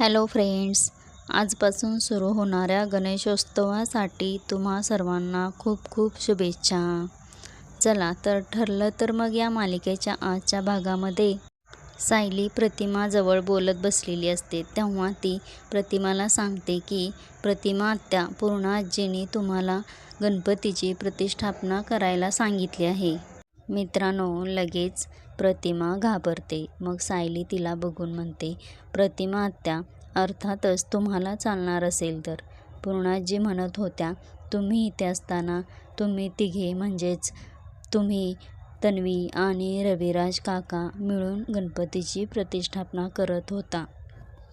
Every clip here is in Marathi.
हॅलो फ्रेंड्स आजपासून सुरू होणाऱ्या गणेशोत्सवासाठी तुम्हा सर्वांना खूप खूप शुभेच्छा. चला तर ठरलं तर मग या मालिकेच्या आजच्या भागामध्ये. सायली प्रतिमाजवळ बोलत बसलेली असते तेव्हा ती प्रतिमाला सांगते की प्रतिमा आत्या पूर्ण आजीने तुम्हाला गणपतीची प्रतिष्ठापना करायला सांगितली आहे. मित्रांनो लगेच प्रतिमा घाबरते. मग सायली तिला बघून म्हणते प्रतिमा आत्या अर्थातच तुम्हाला चालणार असेल तर. पूर्णाजी म्हणत होत्या तुम्ही इथे असताना तुम्ही तिघे म्हणजेच तुम्ही तन्वी आणि रविराज काका मिळून गणपतीची प्रतिष्ठापना करत होता.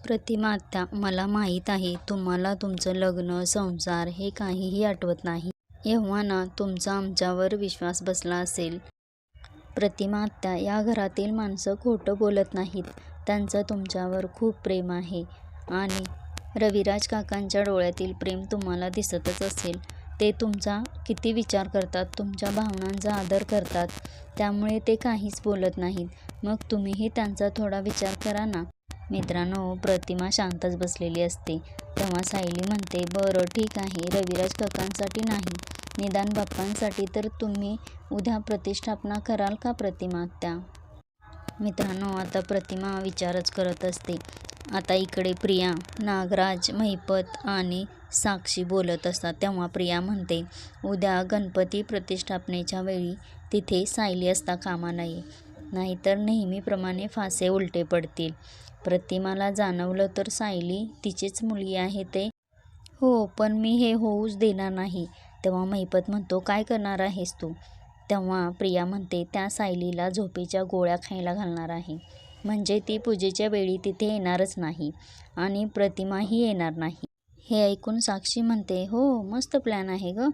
प्रतिमा आत्या मला माहीत आहे तुम्हाला तुमचं लग्न संसार हे काहीही आठवत नाही. एव्हा ना तुमचा आमच्यावर विश्वास बसला असेल. प्रतिमा आत्या या घरातील माणसं खोटं बोलत नाहीत. त्यांचं तुमच्यावर खूप प्रेम आहे. आणि रविराज काकांच्या डोळ्यातील प्रेम तुम्हाला दिसतच असेल. ते तुमचा किती विचार करतात तुमच्या भावनांचा आदर करतात त्यामुळे ते काहीच बोलत नाहीत. मग तुम्हीही त्यांचा थोडा विचार करा ना. मित्रांनो प्रतिमा शांतच बसलेली असते. तेव्हा सायली म्हणते बरं ठीक आहे. रविराज काकांसाठी नाही. निदान बाप्पांसाठी तर तुम्ही उद्या प्रतिष्ठापना कराल का प्रतिमा त्या मित्रांनो आता प्रतिमा विचारच करत असते. आता इकडे प्रिया नागराज महिपत आणि साक्षी बोलत असतात. तेव्हा प्रिया म्हणते उद्या गणपती प्रतिष्ठापनेच्या वेळी तिथे सायली असता कामा नाही नाहीतर नेहमीप्रमाणे फासे उलटे पडतील. प्रतिमाला जाणवलं तर सायली तिचीच मुलगी आहे ते? हो पण मी हे होऊच देणार नाही. तेव्हा महिपत म्हणतो काय करणार आहेस तू? तेव्हा प्रिया म्हणते त्या सायलीला झोपेच्या गोळ्या खायला घालणार आहे. म्हणजे ती पूजेच्या वेळी तिथे येणारच नाही आणि प्रतिमाही येणार नाही. हे ऐकून साक्षी म्हणते हो मस्त प्लॅन आहे ग.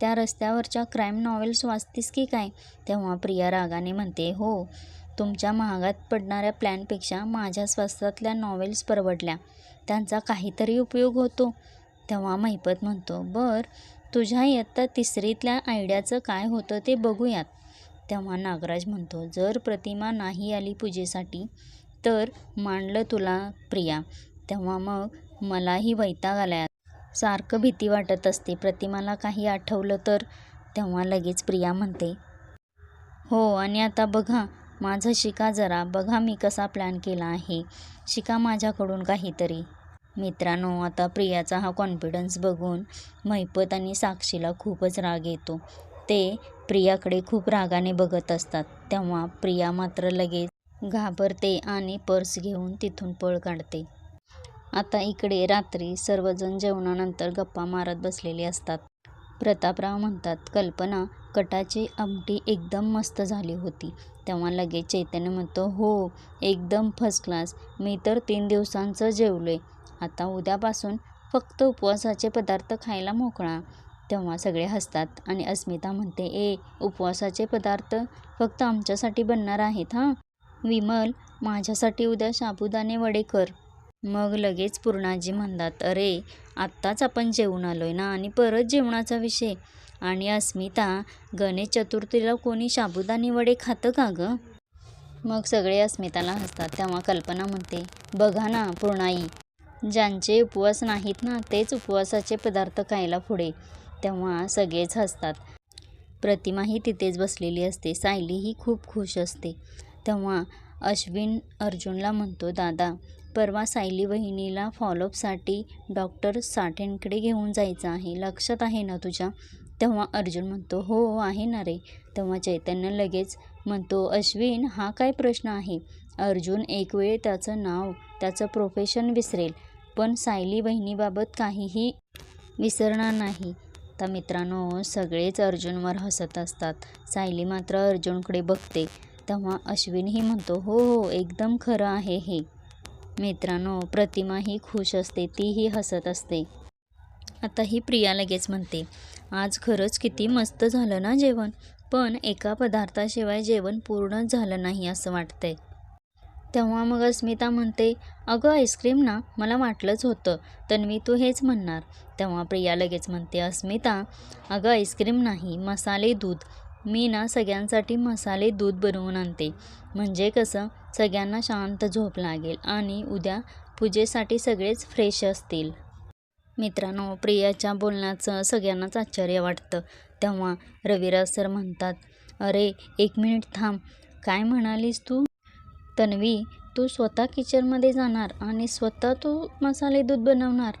त्या रस्त्यावरच्या क्राईम नॉवेल्स वाचतीस की काय? तेव्हा प्रिया रागाने म्हणते हो तुमच्या महागात पडणाऱ्या प्लॅनपेक्षा माझ्या स्वस्तातल्या नॉवेल्स परवडल्या. त्यांचा काहीतरी उपयोग होतो. तेव्हा महिपत म्हणतो बर तुझ्या इयत्ता तिसरीतल्या आयडियाचं काय होतं ते बघूयात. तेव्हा नागराज म्हणतो जर प्रतिमा नाही आली पूजेसाठी तर मांडलं तुला प्रिया तेव्हा मग मलाही वैताग आलाय. सारखं भीती वाटत असते प्रतिमाला काही आठवलं तर? तेव्हा लगेच प्रिया म्हणते हो आणि आता बघा माझं शिका जरा. बघा मी कसा प्लॅन केला आहे. शिका माझ्याकडून काहीतरी. मित्रांनो आता प्रियाचा हा कॉन्फिडन्स बघून महिपत आणि साक्षीला खूपच राग येतो. ते प्रियाकडे खूप रागाने बघत असतात. तेव्हा प्रिया मात्र लगेच घाबरते आणि पर्स घेऊन तिथून पळ काढते. आता इकडे रात्री सर्वजण जेवणानंतर गप्पा मारत बसलेले असतात. प्रतापराव म्हणतात कल्पना कटाची आमटी एकदम मस्त झाली होती. तेव्हा लगेच चैतन्य म्हणतो हो एकदम फर्स्ट क्लास मी तर तीन दिवसांचं जेवलो आहे आता उद्यापासून फक्त उपवासाचे पदार्थ खायला मोकळा. तेव्हा सगळे हसतात आणि अस्मिता म्हणते ए उपवासाचे पदार्थ फक्त आमच्यासाठी बनणार आहेत हां? विमल माझ्यासाठी उद्या साबुदाणे वडे कर. मग लगेच पूर्णाजी म्हणतात अरे आत्ताच आपण जेवून आलोय ना आणि परत जेवणाचा विषय. आणि अस्मिता गणेश चतुर्थीला कोणी साबुदाणे वडे खातं का गं? मग सगळे अस्मिताला हसतात. तेव्हा कल्पना म्हणते बघा ना पूर्णाई ज्यांचे उपवास नाहीत ना तेच उपवासाचे पदार्थ खायला पुढे. तेव्हा सगळेच हसतात. प्रतिमाही तिथेच बसलेली असते. सायलीही खूप खुश असते. तेव्हा अश्विन अर्जुनला म्हणतो दादा परवा सायली वहिनीला फॉलोअपसाठी डॉक्टर साठेंकडे घेऊन जायचं आहे. लक्षात आहे ना तुझ्या? तेव्हा अर्जुन म्हणतो हो, हो आहे ना रे. तेव्हा चैतन्य लगेच म्हणतो अश्विन हा काय प्रश्न आहे अर्जुन एक वेळ त्याचं नाव त्याचं प्रोफेशन विसरेल. पण सायली बहिणीबाबत काहीही विसरणार नाही. आता मित्रांनो सगळेच अर्जुनवर हसत असतात. सायली मात्र अर्जुनकडे बघते. तेव्हा अश्विनही म्हणतो हो हो एकदम खरं आहे हे. मित्रांनो प्रतिमाही खुश असते तीही हसत असते. आता ही प्रिया लगेच म्हणते आज खरंच किती मस्त झालं ना जेवण. पण एका पदार्थाशिवाय जेवण पूर्णच झालं नाही असं वाटतंय. तेव्हा मग अस्मिता म्हणते अगं आईस्क्रीम ना मला वाटलंच होतं तन्वी तू हेच म्हणणार. तेव्हा प्रिया लगेच म्हणते अस्मिता अगं आईस्क्रीम नाही मसाले दूध. मी ना सगळ्यांसाठी मसाले दूध बनवून आणते. म्हणजे कसं सगळ्यांना शांत झोप लागेल आणि उद्या पूजेसाठी सगळेच फ्रेश असतील. मित्रांनो प्रियाच्या बोलण्याचं सगळ्यांनाच आश्चर्य वाटतं. तेव्हा रविराज सर म्हणतात अरे एक मिनिट थांब. काय म्हणालीस तू? तन्वी तू स्वतः किचनमध्ये जाणार आणि स्वतः तू मसाले दूध बनवणार.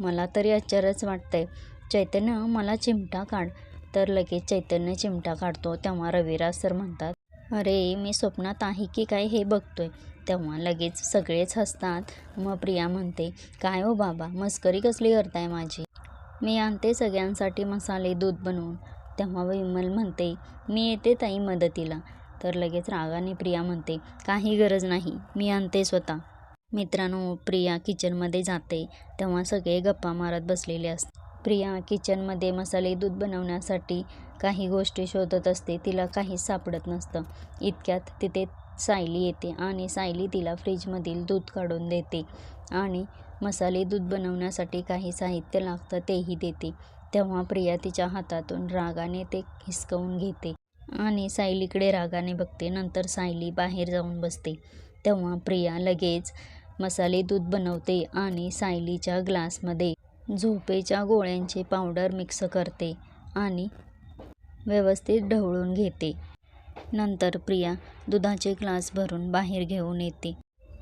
मला तरी आश्चर्यच वाटतंय. चैतन्य मला चिमटा काढ. तर लगेच चैतन्य चिमटा काढतो तेव्हा रविराज सर म्हणतात अरे मी स्वप्नात आहे की काय हे बघतोय? तेव्हा लगेच सगळेच हसतात. मग प्रिया म्हणते काय हो बाबा मस्करी कसली करताय माझी? मी आणते सगळ्यांसाठी मसाले दूध बनवून. तेव्हा विमल म्हणते मी येते ताई मदतीला. तर लगेच रागाने प्रिया म्हणते काही गरज नाही मी आणते स्वतः. मित्रांनो प्रिया किचनमध्ये जाते तेव्हा सगळे गप्पा मारत बसलेले असतात. प्रिया किचनमध्ये मसाले दूध बनवण्यासाठी काही गोष्टी शोधत असते तिला काहीच सापडत नसतं. इतक्यात तिथे सायली येते आणि सायली तिला फ्रीजमधील दूध काढून देते आणि मसाले दूध बनवण्यासाठी काही साहित्य लागतं तेही देते. तेव्हा प्रिया तिच्या हातातून रागाने ते हिसकवून घेते. आणि सायलीकडे रागाने बघते. नंतर सायली बाहेर जाऊन बसते. तेव्हा प्रिया लगेच मसाले दूध बनवते आणि सायलीच्या ग्लासमध्ये झोपेच्या गोळ्यांचे पावडर मिक्स करते आणि व्यवस्थित ढवळून घेते. नंतर प्रिया दुधाचे ग्लास भरून बाहेर घेऊन येते.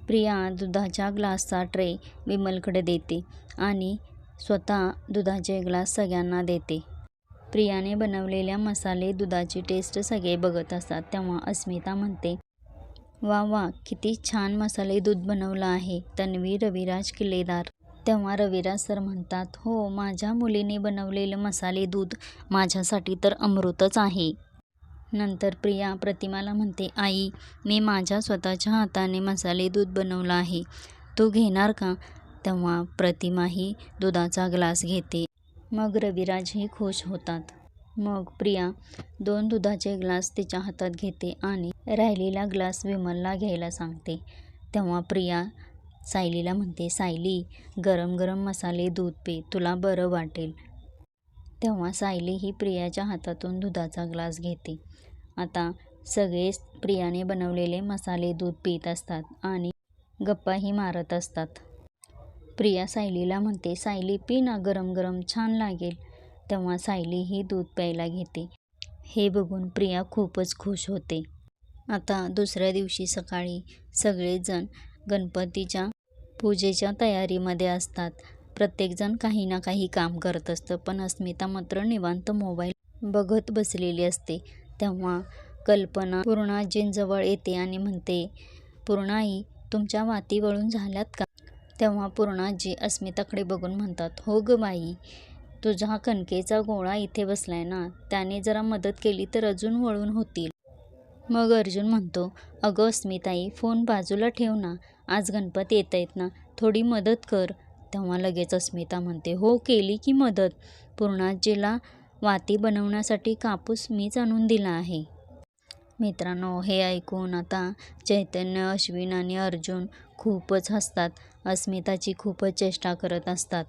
प्रिया दुधाच्या ग्लासचा ट्रे विमलकडे देते आणि स्वतः दुधाचे ग्लास सगळ्यांना देते. प्रियाने बनवलेल्या मसाले दुधाची टेस्ट सगळे बघत असतात. तेव्हा अस्मिता म्हणते वा वा किती छान मसाले दूध बनवलं आहे तन्वी रविराज किल्लेदार. तेव्हा रविराज सर म्हणतात हो माझ्या मुलीने बनवलेलं मसाले दूध माझ्यासाठी तर अमृतच आहे. नंतर प्रिया प्रतिमाला म्हणते आई मी माझ्या स्वतःच्या हाताने मसाले दूध बनवलं आहे. तू घेणार का? तेव्हा प्रतिमाही दुधाचा ग्लास घेते. मग रविराजही खुश होतात. मग प्रिया दोन दुधाचे ग्लास तिच्या हातात घेते आणि राहिलेला ग्लास विमलला घ्यायला सांगते. तेव्हा प्रिया सायलीला म्हणते सायली गरम गरम मसाले दूध पे तुला बरं वाटेल. तेव्हा सायली ही प्रियाच्या हातातून दुधाचा ग्लास घेते. आता सगळेच प्रियाने बनवलेले मसाले दूध पित असतात आणि गप्पाही मारत असतात. प्रिया सायलीला म्हणते सायली पी ना गरम गरम छान लागेल. तेव्हा सायली ही दूध प्यायला घेते. हे बघून प्रिया खूपच खुश होते. आता दुसऱ्या दिवशी सकाळी सगळेजण गणपतीच्या पूजेच्या तयारीमध्ये असतात. प्रत्येकजण काही ना काही काम करत असतं पण अस्मिता मात्र निवांत मोबाईल बघत बसलेली असते. तेव्हा कल्पना पूर्णाजींजवळ येते आणि म्हणते पूर्णाई तुमच्या वाती वळून झाल्यात का? तेव्हा पूर्णाजी अस्मिताकडे बघून म्हणतात हो ग बाई तुझा कणकेचा गोळा इथे बसलाय ना त्याने जरा मदत केली तर अजून वळून होतील. मग अर्जुन म्हणतो अगं अस्मिताई फोन बाजूला ठेव ना आज गणपत येत आहेत ना थोडी मदत कर. तेव्हा लगेच अस्मिता म्हणते हो केली की मदत. पूर्णाजीला वाती बनवण्यासाठी कापूस मीच आणून दिला आहे. मित्रांनो हे ऐकून आता चैतन्य अश्विन आणि अर्जुन खूपच हसतात. अस्मिताची खूपच चेष्टा करत असतात.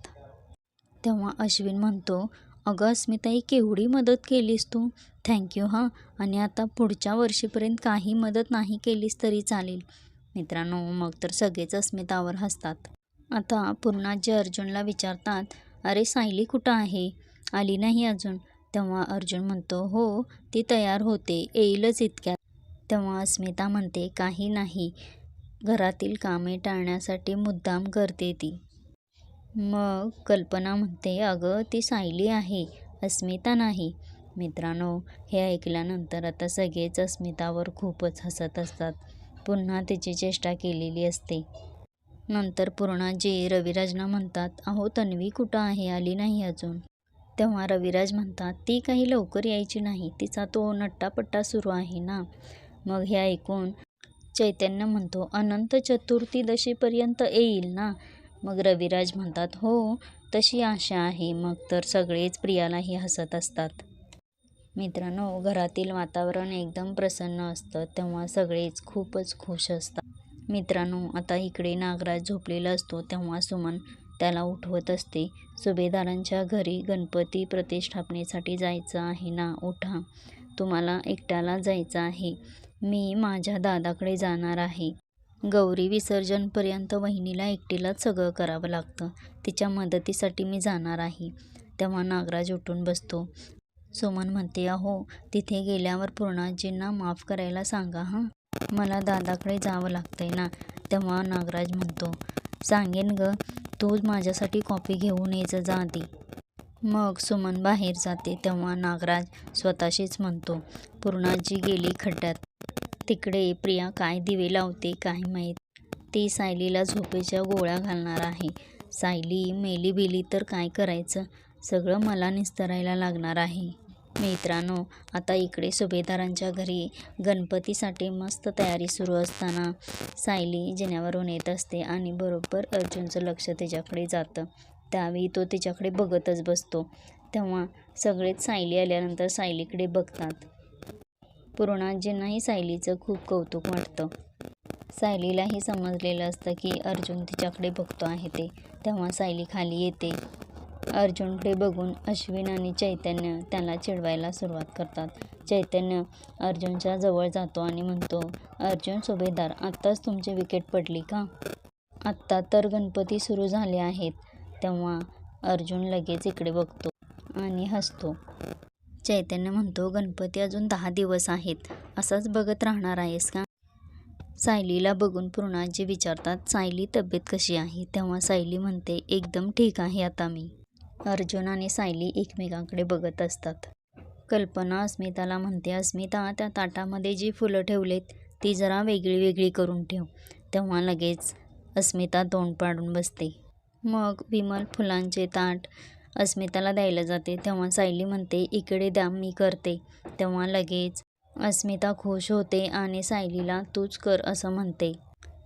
तेव्हा अश्विन म्हणतो अगं अस्मिताई केवढी मदत केलीस तू? थँक्यू हां. आणि आता पुढच्या वर्षीपर्यंत काही मदत नाही केलीस तरी चालेल. मित्रांनो मग तर सगळेच अस्मितावर हसतात. आता पूर्णाजी अर्जुनला विचारतात अरे सायली कुठं आहे? आली नाही अजून? तेव्हा अर्जुन म्हणतो हो ती तयार होते येईलच इतक्यात. तेव्हा अस्मिता म्हणते काही नाही घरातील कामे टाळण्यासाठी मुद्दाम करते ती. मग कल्पना म्हणते अगं ती सायली आहे अस्मिता नाही. मित्रांनो हे ऐकल्यानंतर आता सगळेच अस्मितावर खूपच हसत असतात. पुन्हा तिची चेष्टा केलेली असते. नंतर पूर्णाजी रविराजना म्हणतात अहो तन्वी कुठं आहे? आली नाही अजून. तेव्हा रविराज म्हणतात ती काही लवकर यायची नाही तिचा तो नट्टापट्टा सुरू आहे ना? मग हे ऐकून चैतन्य म्हणतो अनंत चतुर्थीदशीपर्यंत येईल ना? मग रविराज म्हणतात हो तशी आशा आहे. मग तर सगळेच प्रियालाही हसत असतात. मित्रांनो घरातील वातावरण एकदम प्रसन्न असतं तेव्हा सगळेच खूपच खुश असतात. मित्रांनो आता इकडे नागराज झोपलेला असतो तेव्हा सुमन त्याला उठवत असते. सुभेदारांच्या घरी गणपती प्रतिष्ठापनेसाठी जायचं आहे ना? उठा. तुम्हाला एकट्याला जायचं आहे. मी माझ्या दादाकडे जाणार आहे. गौरी विसर्जनपर्यंत वहिनीला एकटीलाच सगळं करावं लागतं. तिच्या मदतीसाठी मी जाणार आहे. तेव्हा नागराज उठून बसतो. सुमन म्हणते अहो तिथे गेल्यावर पूर्णाजींना माफ करायला सांगा हां? मला दादाकडे जावं लागतंय ना? तेव्हा नागराज म्हणतो सांगेन ग. तो माझ्यासाठी कॉफी घेऊन यायचं जा आधी. मग सुमन बाहेर जाते तेव्हा नागराज स्वतःशीच म्हणतो पूर्णाजी गेली खड्ड्यात. तिकडे प्रिया काय दिवे लावते काय माहीत. ती सायलीला झोपेच्या गोळ्या घालणार आहे. सायली मेली बिली तर काय करायचं? सगळं मला निस्तरायला लागणार आहे. मित्रांनो आता इकडे सुभेदारांच्या घरी गणपतीसाठी मस्त तयारी सुरू असताना सायली जिन्यावरून येत असते आणि बरोबर अर्जुनचं लक्ष तिच्याकडे जातं. त्यावेळी तो तिच्याकडे बघतच बसतो. तेव्हा सगळेच सायली आल्यानंतर सायलीकडे बघतात. पूर्णाजींनाही सायलीचं खूप कौतुक वाटतं. सायलीलाही समजलेलं असतं की अर्जुन तिच्याकडे बघतो आहे ते. तेव्हा सायली खाली येते. अर्जुनकडे बघून अश्विन आणि चैतन्य त्याला चिडवायला सुरुवात करतात. चैतन्य अर्जुनच्या जवळ जातो आणि म्हणतो अर्जुन सुभेदार आत्ताच तुमची विकेट पडली का? आत्ता तर गणपती सुरू झाले आहेत तेव्हा अर्जुन लगेच इकडे बघतो आणि हसतो. चैतन्य म्हणतो गणपती अजून दहा दिवस आहेत असाच बघत राहणार आहेस का? सायलीला बघून पूर्णाजी विचारतात सायली तब्येत कशी आहे? तेव्हा सायली म्हणते एकदम ठीक आहे आता मी. अर्जुन आणि सायली एकमेकांकडे बघत असतात. कल्पना अस्मिताला म्हणते अस्मिता त्या ताटामध्ये जी फुलं ठेवलेत ती जरा वेगळी वेगळी करून ठेव तेव्हा लगेच अस्मिता तोंड पाडून बसते. मग विमल फुलांचे ताट अस्मिताला द्यायला जाते. तेव्हा सायली म्हणते इकडे द्या मी करते तेव्हा लगेच अस्मिता खुश होते आणि सायलीला तूच कर असं म्हणते.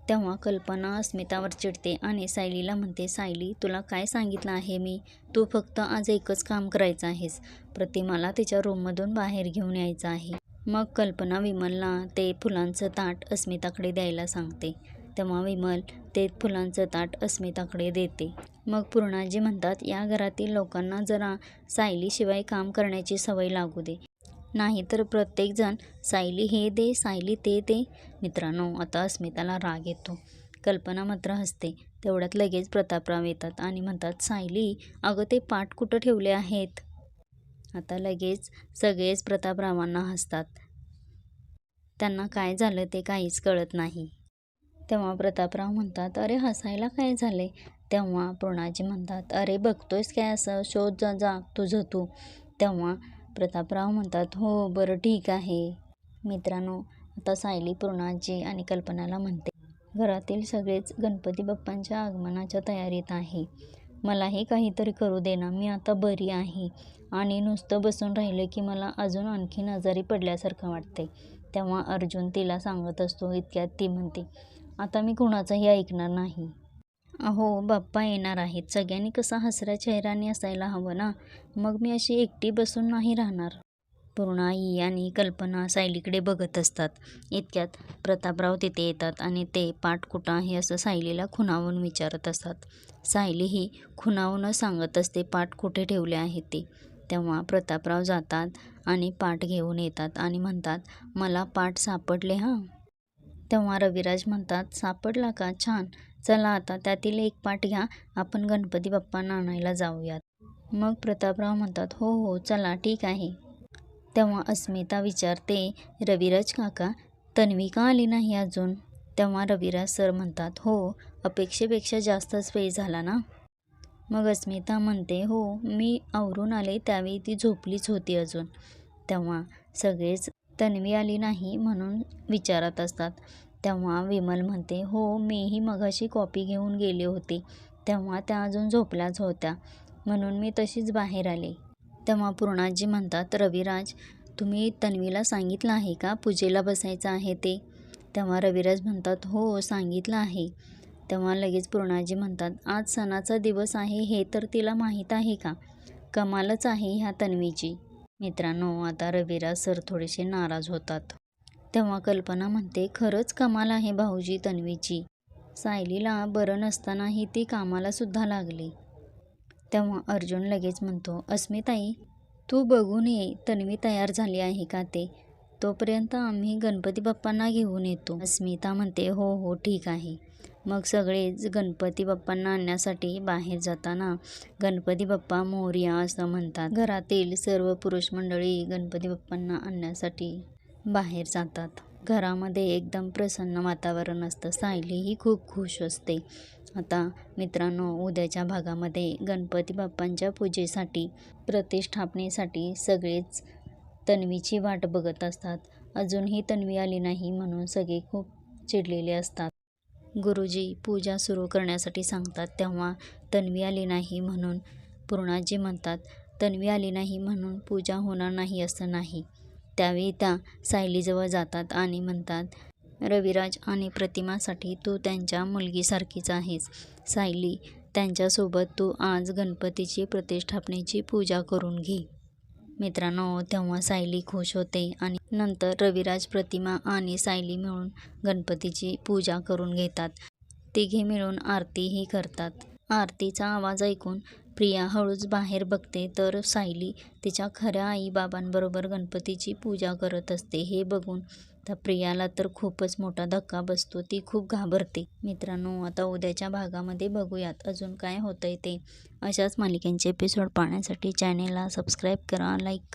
तेव्हा कल्पना अस्मितावर चिडते आणि सायलीला म्हणते सायली तुला काय सांगितलं आहे मी? तू फक्त आज एकच काम करायचं आहेस. प्रतिमाला तिच्या रूममधून बाहेर घेऊन यायचं आहे. मग कल्पना विमलला ते फुलांचं ताट अस्मिताकडे द्यायला सांगते. तेव्हा विमल ते फुलांचं ताट अस्मिताकडे देते. मग पूर्णाजी म्हणतात या घरातील लोकांना जरा सायलीशिवाय काम करण्याची सवय लागू दे. नाहीतर प्रत्येकजण सायली हे दे सायली ते दे. मित्रांनो आता अस्मिताला राग येतो. कल्पना मात्र हसते. तेवढ्यात लगेच प्रतापराव येतात आणि म्हणतात सायली अगं ते पाठ कुठं ठेवले आहेत? आता लगेच सगळेच प्रतापरावांना हसतात. त्यांना काय झालं ते काहीच कळत नाही. तेव्हा प्रतापराव म्हणतात अरे हसायला काय झाले तेव्हा पूर्णाजी म्हणतात अरे बघतोयस काय असं? शोध जा जा तुझं तू. तेव्हा प्रतापराव म्हणतात हो बरं ठीक आहे. मित्रांनो आता सायली पूर्णाजी आणि कल्पनाला म्हणते घरातील सगळेच गणपती बाप्पांच्या आगमनाच्या तयारीत आहे. मलाही काहीतरी करू देना मी आता बरी आहे. आणि नुसतं बसून राहिलं की मला अजून आणखीन आजारी पडल्यासारखं वाटते तेव्हा अर्जुन तिला सांगत असतो इतक्यात ती म्हणते आता मी कुणाचंही ऐकणार नाही. अहो बाप्पा येणार आहेत. सगळ्यांनी कसा हसऱ्या चेहऱ्याने असायला हवं ना? मग मी अशी एकटी बसून नाही राहणार. पूर्णाई आणि कल्पना सायलीकडे बघत असतात. इतक्यात प्रतापराव तिथे येतात आणि ते पाठ कुठं आहे असं सायलीला खुणावून विचारत असतात. सायली ही खुणावूनच सांगत असते पाठ कुठे ठेवले आहेत ते. तेव्हा प्रतापराव जातात आणि पाठ घेऊन येतात आणि म्हणतात मला पाठ सापडले हां? तेव्हा रविराज म्हणतात सापडला का? छान. चला आता त्यातील एक पाठ घ्या. आपण गणपती बाप्पांना आणायला जाऊयात. मग प्रतापराव म्हणतात हो हो चला ठीक आहे. तेव्हा अस्मिता विचारते रविराज काका तन्वी का आली नाही अजून? तेव्हा रविराज सर म्हणतात हो अपेक्षेपेक्षा जास्तच वेळ झाला ना? मग अस्मिता म्हणते हो मी आवरून आले त्यावेळी ती झोपलीच होती अजून. तेव्हा सगळेच तन्वी आली नाही म्हणून विचारत असतात. तेव्हा विमल म्हणते हो मीही मगाशी कॉपी घेऊन गेले होते. तेव्हा त्या अजून झोपल्याच होत्या. म्हणून मी तशीच बाहेर आले. तेव्हा पूर्णाजी म्हणतात रविराज तुम्ही तन्वीला सांगितलं आहे का? पूजेला बसायचं आहे ते. तेव्हा रविराज म्हणतात हो सांगितलं आहे. तेव्हा लगेच पूर्णाजी म्हणतात आज सणाचा दिवस आहे हे तर तिला माहीत आहे का? कमालच आहे ह्या तन्वीची. मित्रांनो आता रविराज सर थोडेसे नाराज होतात. तेव्हा कल्पना म्हणते खरंच कमाल आहे भाऊजी तन्वीची. सायलीला बरं नसतानाही ती कामालासुद्धा लागली. तेव्हा अर्जुन लगेच म्हणतो अस्मिताई तू बघून ये तन्वी तयार झाली आहे का ते? तोपर्यंत आम्ही गणपती बाप्पांना घेऊन येतो. अस्मिता म्हणते हो हो ठीक आहे. मग सगळेच गणपती बाप्पांना आणण्यासाठी बाहेर जाताना गणपती बाप्पा मोरया असं म्हणतात. घरातील सर्व पुरुष मंडळी गणपती बाप्पांना आणण्यासाठी बाहेर जातात. घरामध्ये एकदम प्रसन्न वातावरण असतं. सायलीही खूप खुश असते. आता मित्रांनो उद्याच्या भागामध्ये गणपती बाप्पांच्या पूजेसाठी प्रतिष्ठापनेसाठी सगळेच तन्वीची वाट बघत असतात. अजूनही तन्वी आली नाही म्हणून सगळे खूप चिडलेले असतात. गुरुजी पूजा सुरू करण्यासाठी सांगतात तेव्हा तन्वी आली नाही म्हणून पूर्णाजी म्हणतात तन्वी आली नाही म्हणून पूजा होणार नाही असं नाही. त्यावेळी त्या सायलीजवळ जातात आणि म्हणतात रविराज आणि प्रतिमासाठी तू त्यांच्या मुलगीसारखीच आहेस. सायली त्यांच्यासोबत तू आज गणपतीची प्रतिष्ठापनेची पूजा करून घे. मित्रांनो तेव्हा सायली खुश होते आणि नंतर रविराज प्रतिमा आणि सायली मिळून गणपतीची पूजा करून घेतात. तिघे मिळून आरतीही करतात. आरतीचा आवाज ऐकून प्रिया हळूच बाहेर बघते तर सायली तिच्या खऱ्या आईबाबांबरोबर गणपतीची पूजा करत असते. हे बघून तर प्रियाला तर खूपच मोठा धक्का बसतो. ती खूप घाबरते. मित्रांनो आता उद्याच्या भागामध्ये बघूयात अजून काय होतंय ते. अशाच मालिकांचे एपिसोड पाहण्यासाठी चॅनेलला सबस्क्राईब करा लाईक करा.